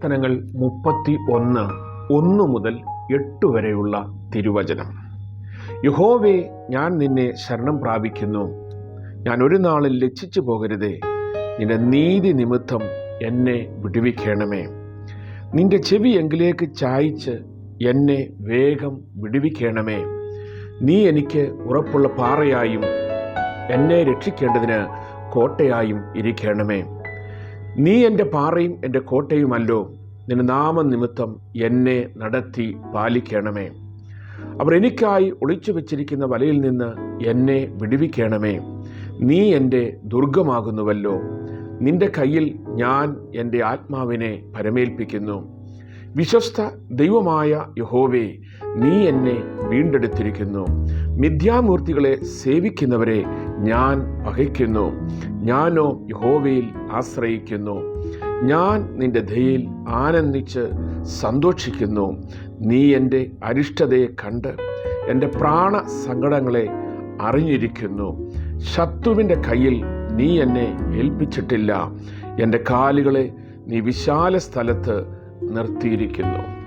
സങ്കീർത്തനങ്ങൾ മുപ്പത്തി ഒന്ന് ഒന്ന് മുതൽ എട്ട് വരെയുള്ള തിരുവചനം. യഹോവേ ഞാൻ നിന്നെ ശരണം പ്രാപിക്കുന്നു. ഞാൻ ഒരു നാളിൽ ലജ്ജിച്ചു പോകരുതേ. നിന്റെ നീതി നിമിത്തം എന്നെ വിടുവിക്കണമേ. നിന്റെ ചെവി എങ്കിലേക്ക് ചായ്ച്ച് എന്നെ വേഗം വിടുവിക്കണമേ. നീ എനിക്ക് ഉറപ്പുള്ള പാറയായും എന്നെ രക്ഷിക്കേണ്ടതിന് കോട്ടയായും ഇരിക്കണമേ. നീ എന്റെ പാറയും എന്റെ കോട്ടയുമല്ലോ. നിന്റെ നാമനിമിത്തം എന്നെ നടത്തി പാലിക്കണമേ. അവർ എനിക്കായി ഒളിച്ചു വെച്ചിരിക്കുന്ന വലയിൽ നിന്ന് എന്നെ വിടുവിക്കണമേ. നീ എന്റെ ദുർഗമാകുന്നുവല്ലോ നിന്റെ കയ്യിൽ ഞാൻ എന്റെ ആത്മാവിനെ പരമേൽപ്പിക്കുന്നു. വിശ്വസ്ത ദൈവമായ യഹോവേ നീ എന്നെ വീണ്ടെടുത്തിരിക്കുന്നു. മിഥ്യാമൂർത്തികളെ സേവിക്കുന്നവരെ ഞാൻ പകയ്ക്കുന്നു ഞാനോ യഹോവയിൽ ആശ്രയിക്കുന്നു. ഞാൻ നിന്റെ ദയയിൽ ആനന്ദിച്ച് സന്തോഷിക്കുന്നു. നീ എന്റെ അരിഷ്ടതയെ കണ്ട് എന്റെ പ്രാണ സങ്കടങ്ങളെ അറിഞ്ഞിരിക്കുന്നു. ശത്രുവിന്റെ കയ്യിൽ നീ എന്നെ ഏൽപ്പിച്ചിട്ടില്ല. എന്റെ കാലുകളെ നീ വിശാല സ്ഥലത്ത് നിർത്തിയിരിക്കുന്നു.